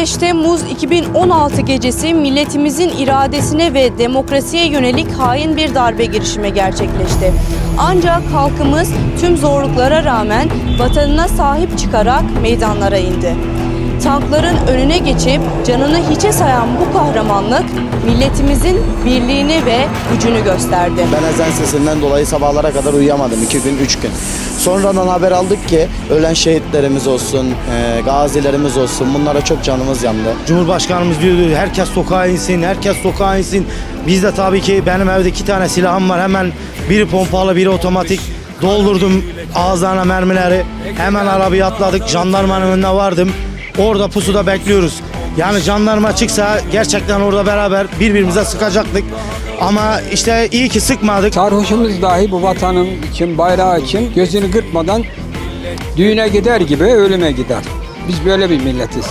15 Temmuz 2016 gecesi milletimizin iradesine ve demokrasiye yönelik hain bir darbe girişimi gerçekleşti. Ancak halkımız tüm zorluklara rağmen vatanına sahip çıkarak meydanlara indi. Tankların önüne geçip canını hiçe sayan bu kahramanlık milletimizin birliğini ve gücünü gösterdi. Ben ezan sesinden dolayı sabahlara kadar uyuyamadım. iki gün, üç gün. Sonradan haber aldık ki ölen şehitlerimiz olsun, e, gazilerimiz olsun bunlara çok canımız yandı. Cumhurbaşkanımız diyordu herkes sokağa insin, herkes sokağa insin. Biz de tabii ki benim evde iki tane silahım var. Hemen biri pompalı, biri otomatik. Doldurdum ağızlarına mermileri. Hemen arabaya atladık. Jandarmanın önüne vardım. Orada pusuda bekliyoruz. Yani jandarma çıksa gerçekten orada beraber birbirimize sıkacaktık. Ama işte iyi ki sıkmadık. Sarhoşumuz dahi bu vatanın için, bayrağı için gözünü kırpmadan düğüne gider gibi ölüme gider. Biz böyle bir milletiz.